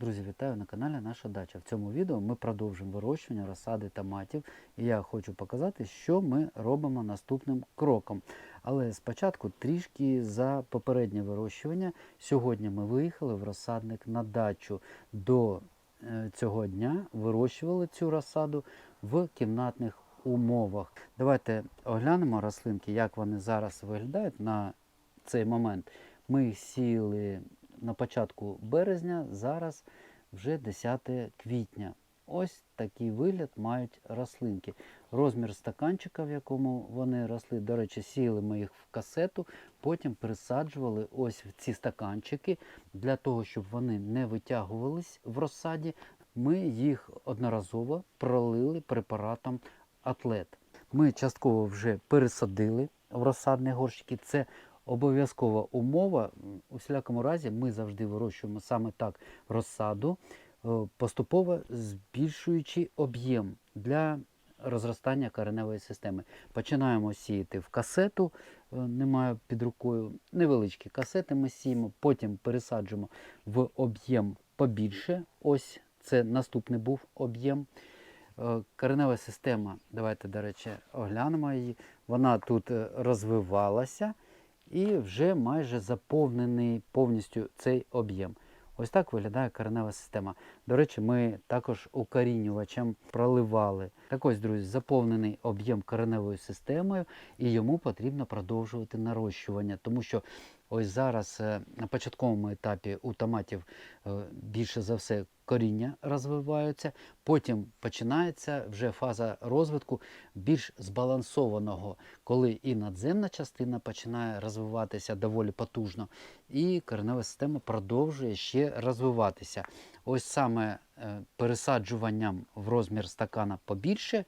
Друзі, вітаю на каналі Наша Дача. В цьому відео ми продовжимо вирощування розсади томатів. І я хочу показати, що ми робимо наступним кроком. Але спочатку трішки за попереднє вирощування. Сьогодні ми виїхали в розсадник на дачу. До е, цього дня вирощували цю розсаду в кімнатних умовах. Давайте оглянемо рослинки, як вони зараз виглядають на цей момент. Ми їх сіяли на початку березня, зараз вже 10 квітня. Ось такий вигляд мають рослинки. Розмір стаканчика, в якому вони росли, до речі, сіяли ми їх в касету, потім пересаджували ось в ці стаканчики для того, щоб вони не витягувались в розсаді. Ми їх одноразово пролили препаратом атлет. Ми частково вже пересадили в розсадні горщики. Це обов'язкова умова. У всілякому разі ми завжди вирощуємо саме так розсаду, е, поступово збільшуючи об'єм для розростання кореневої системи. Починаємо сіяти в касету, е, немає під рукою невеличкі касети ми сіємо, потім пересаджуємо в об'єм побільше. Ось це наступний був об'єм. Е, Коренева система, давайте, до речі, оглянемо її. Вона тут розвивалася і вже майже заповнений повністю цей об'єм. Ось так виглядає коренева система. До речі, ми також укорінювачем проливали. Так ось, друзі, заповнений об'єм кореневою системою, і йому потрібно продовжувати нарощування, тому що ось зараз е, на початковому етапі у томатів е, більше за все коріння розвиваються, потім починається вже фаза розвитку більш збалансованого, коли і надземна частина починає розвиватися доволі потужно, і коренева система продовжує ще розвиватися. Ось саме е, пересаджуванням в розмір стакана побільше.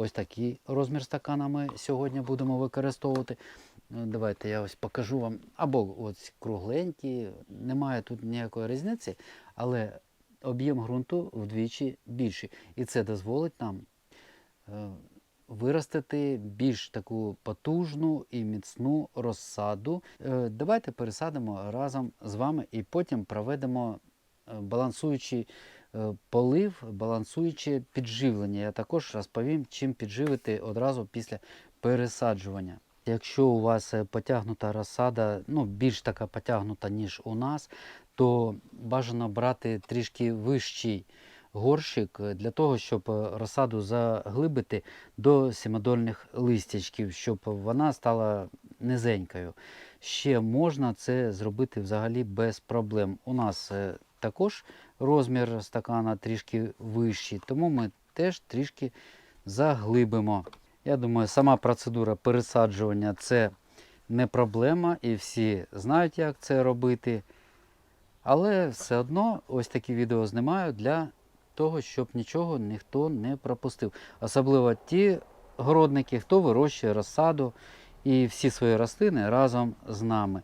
Ось такий розмір стакана ми сьогодні будемо використовувати. Ну, Давайте я ось покажу вам. Або ось кругленькі, немає тут ніякої різниці, але об'єм ґрунту вдвічі більший. І це дозволить нам е, виростити більш таку потужну і міцну розсаду. Е, Давайте пересадимо разом з вами і потім проведемо е, балансуючий е, полив, балансуюче підживлення. Я також розповім, чим підживити одразу після пересаджування. Якщо у вас е, потягнута розсада, ну більш така потягнута, ніж у нас, то бажано брати трішки вищий горщик е, для того, щоб е, розсаду заглибити до сімодольних листячків, щоб вона стала низенькою. Ще можна це зробити взагалі без проблем. У нас е, також розмір стакана трішки вищий, тому ми теж трішки заглибимо. Я думаю, сама процедура пересаджування це не проблема, і всі знають, як це робити. Але все одно ось такі відео знімаю для того, щоб нічого ніхто не пропустив. Особливо ті городники, хто вирощує розсаду і всі свої рослини разом з нами.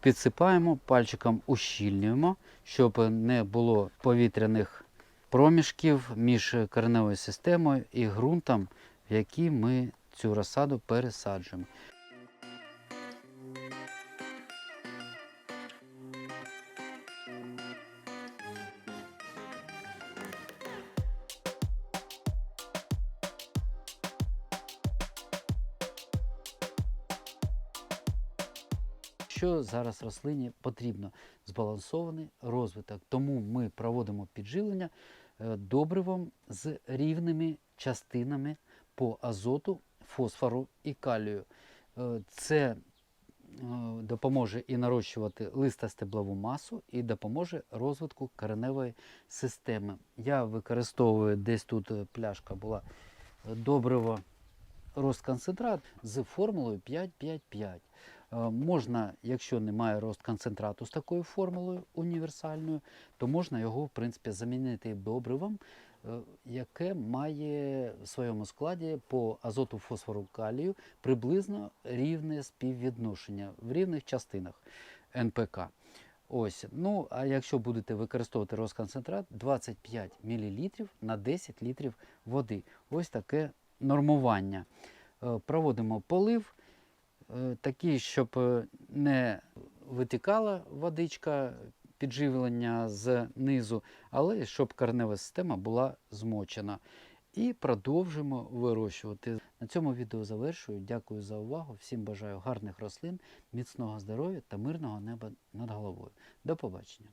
Підсипаємо, пальчиком ущільнюємо, щоб не було повітряних проміжків між кореневою системою і ґрунтом, в який ми цю розсаду пересаджуємо. Що зараз рослині потрібно? Збалансований розвиток. Тому ми проводимо підживлення е, добривом з рівними частинами по азоту, фосфору і калію. Е, Це е, допоможе і нарощувати листостеблову масу, і допоможе розвитку кореневої системи. Я використовую десь тут пляшка була добриво розконцентрат з формулою 5-5-5. Е, Можна, якщо немає розконцентрату з такою формулою універсальною, то можна його в принципі замінити добривом, е, яке має в своєму складі по азоту, фосфору, калію приблизно рівне співвідношення в рівних частинах НПК. Ось, ну а якщо будете використовувати розконцентрат 25 мл на 10 літрів води. Ось таке нормування. Е, Проводимо полив, е, такий, щоб е, не витікала водичка підживлення з низу, але щоб корнева система була змочена. І продовжимо вирощувати. На цьому відео завершую. Дякую за увагу. Всім бажаю гарних рослин, міцного здоров'я та мирного неба над головою. До побачення.